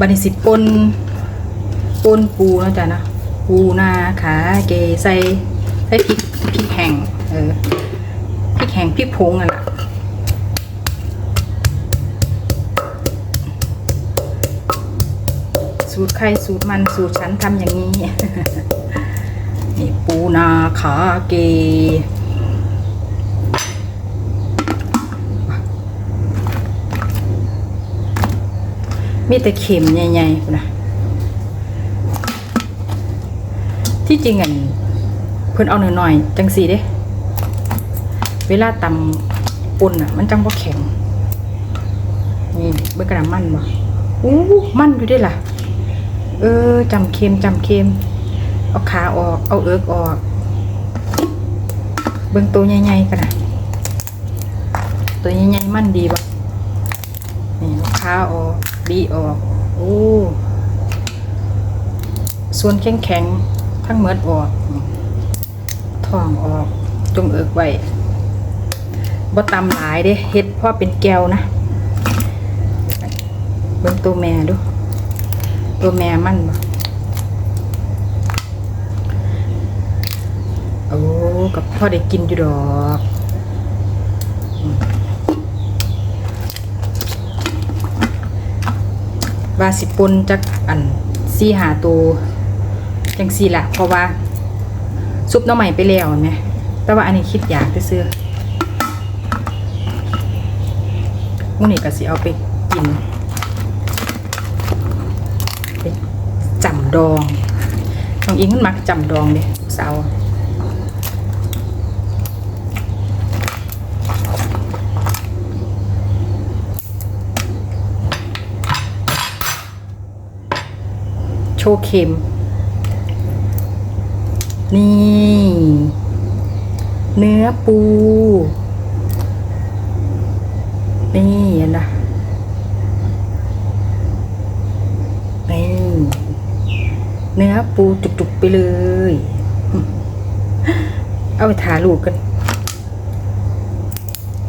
บันิสิปนปนปูนะจ้ะนะปูนาขาเกใส่ใส่พริกพริกแห้งเออพริกแห้งพริกผงอะล่ะสูตรใครสูตรมันสูตรฉันทำอย่างนี้ นี่ปูนาขาเก มีแต่เข็มใหญ่ๆนะที่จริงอันเพิ่นเอาหน่อยๆจังสีเด้ เวลาตำปุ่นอะ มันจังบ่แข็ง นี่เบิ่งกระดามันบ่อู้มันอยู่ได้ล่ะ เออจำเค็มจำเค็มเอาขาออก เอาเอิกออก เบิ่งตัวใหญ่ๆกันนะตัวใหญ่ๆมันดีบ่นี่ลูกค้าออก บีออก โอ้ส่วนแข็งแข็งทั้งเมิดออกท้องออกจงเอิกไว้บ่ตำหลายเด้เฮ็ดพ่อเป็นแก้วนะเบิ่งตัวแม่ดู ตัวแม่มันบ่โอ้กับพ่อได้กินอยู่ดอก ว่าสิปนจักอันซี่หาตัวจังซี่ละเพราะว่าซุปน้ำใหม่ไปแล้วไหมแต่ว่าอันนี้คิดอยากจะซื้อมื้อนี้ก็สิเอาไปกินไปจำดองน้องอิงมันมักจำดองเด้สาว โชว์เค็ม นี่ เนื้อปู นี่นะนี่เนื้อปูจุกๆไปเลย เอาไปทาลูกกัน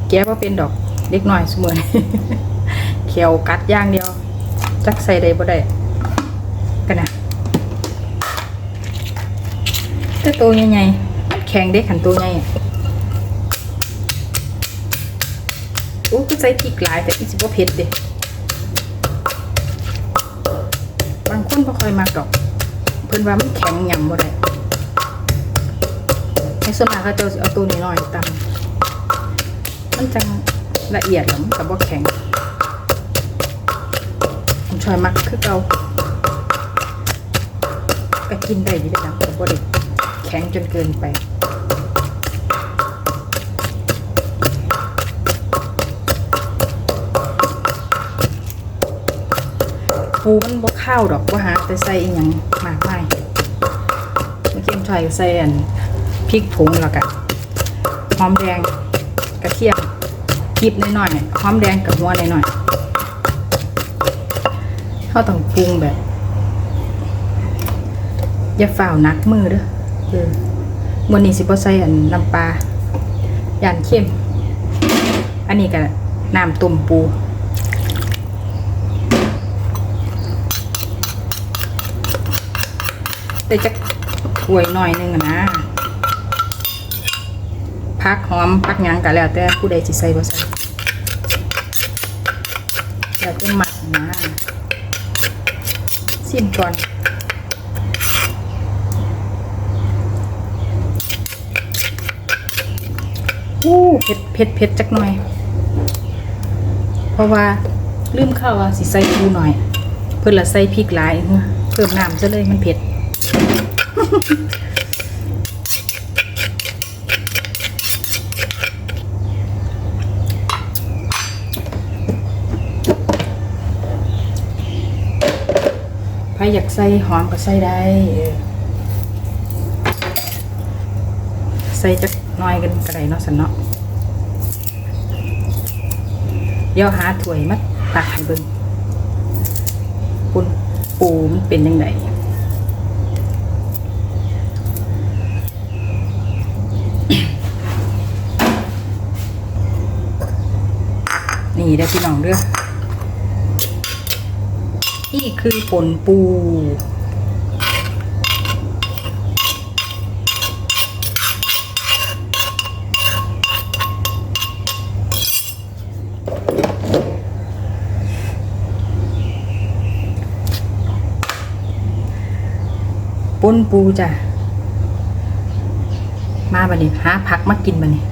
แก้ว่าเป็นดอกเล็กน้อยเสมอเขียวกัดย่างเดียว จักใส่ได้บ่ได้ กันนะแต่ตัวใหญ่ๆแข็งได้ขันตัวใหญ่อะอู้ก็ใส่พริกหลายแต่อีสิบ่เผ็ดเด้บางคนบ่ค่อยมากดอก เพิ่นว่ามันแข็งยำบ่ได้ในส่วนมากเขาเจะเอาตัวน้อยๆตำมันจังละเอียดแล้วมันก็บ่แข็งผมชอยมักคือเก่า ก็กินได้อยู่ได้นะผมก็ได้แข็งจนเกินไปปูมันบ่ข้าวดอกว่าหาแต่ใส่อีหยังมากมายเมื่อกี้มใส่ใส่อันพริกผงแล้วก็หอมแดงกระเทียมกริบหน่อยๆหอมแดงกับหัวหน่อยๆเขาต้องปรุงแบบ อย่าฝ่าวนักมือเด้อเออวันนี้สิบ่ใส่อันน้ำปลาย่านเข้ม อันนี้ก็น้ำต้มปูแต่จะถ้วยหน่อยหนึงอะนะพักหอมพักหยังก็แล้วแต่ผู้ใดสิใส่บ่ใส่แล้วจะหมักนะซิมก่อน อู้เผ็ดเผ็ดเผ็ดจักหน่อย เพราะว่าลืมข้าวว่าสิใส่ปูหน่อย เพิ่นละใส่พริกหลายเพิ่มน้ำซะเลยมันเผ็ดใครอยากใส่หอมก็ใส่ได้ใส่จักหน้อยกันก็ได้เนาะสันเนาะ เดี๋ยวหาถ้วยมาตักให้เบิ่งปุนปูมันเป็นยังไงนี่ได้พี่น้องเด้อนี่คือป่นปู ป้นปูจ้ะมาบันนี้หาผักมากินบันนี้